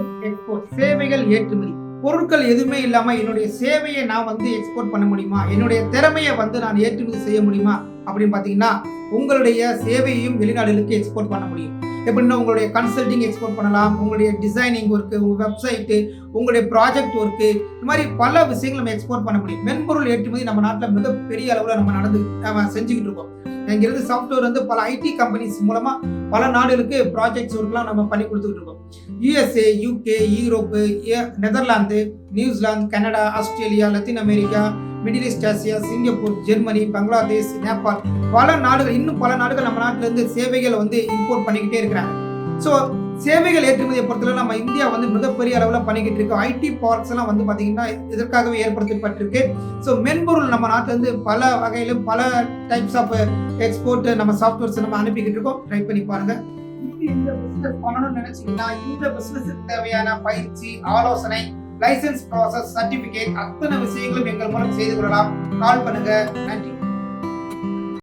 Export சேவைகள் ஏற்றுமதி. பொருட்கள் எதுவுமே இல்லாம என்னுடைய சேவையை நான் வந்து எக்ஸ்போர்ட் பண்ண முடியுமா? என்னுடைய திறமையை வந்து நான் ஏற்றுமதி செய்ய முடியுமா? அப்படின்னு பாத்தீங்கன்னா உங்களுடைய சேவையையும் வெளிநாடுகளுக்கு எக்ஸ்போர்ட் பண்ண முடியும். எப்படின்னா உங்களுடைய கன்சல்டிங் எக்ஸ்போர்ட் பண்ணலாம் உங்களுடைய டிசைனிங் ஒர்க்கு உங்கள் வெப்சைட்டு உங்களுடைய ப்ராஜெக்ட் ஒர்க்கு இந்த மாதிரி பல விஷயங்கள் நம்ம எக்ஸ்போர்ட் பண்ண முடியும். மென்பொருள் ஏற்றுமதி நம்ம நாட்டில் மிகப்பெரிய அளவில் நம்ம நடந்து நம்ம செஞ்சுக்கிட்டு இருக்கோம். இங்கிருந்து சாஃப்ட்வேர் வந்து பல ஐடி கம்பெனிஸ் மூலமா பல நாடுகளுக்கு ப்ராஜெக்ட்ஸ் ஒர்க்லாம் நம்ம பண்ணி கொடுத்துக்கிட்டு இருக்கோம். USA UK Europe Netherlands New Zealand Canada Australia Latin America Middle East Asia Singapore Germany Bangladesh Nepal பல நாடுகள் இன்னும் பல நாடுகள் நம்ம நாட்டிலேருந்து சேவைகளை வந்து இம்போர்ட் பண்ணிக்கிட்டே இருக்கிறாங்க. ஸோ சேவைகள் ஏற்றுமதியை பொறுத்தவரை நம்ம இந்தியா வந்து மிகப்பெரிய அளவில் பண்ணிக்கிட்டு இருக்கோம் ஐடி பார்க்ஸ் எல்லாம் வந்து பார்த்தீங்கன்னா இதற்காகவே ஏற்படுத்தப்பட்டிருக்கு. ஸோ மென்பொருள் நம்ம நாட்டில இருந்து பல வகையிலும் பல டைப்ஸ் ஆஃப் எக்ஸ்போர்ட் நம்ம சாஃப்ட்வேர்ஸ் நம்ம அனுப்பிக்கிட்டு இருக்கோம். ட்ரை பண்ணி பாருங்க. இந்த பிசினஸ் பண்ணணும்னு நினைச்சீங்கன்னா இந்த பிசினஸுக்கு தேவையான பயிற்சி ஆலோசனை லைசன்ஸ் ப்ராசஸ் சர்டிபிகேட் அத்தனை விஷயங்களும் எங்கள் மூலம் செய்து கொள்ளலாம். கால் பண்ணுங்க. நன்றி.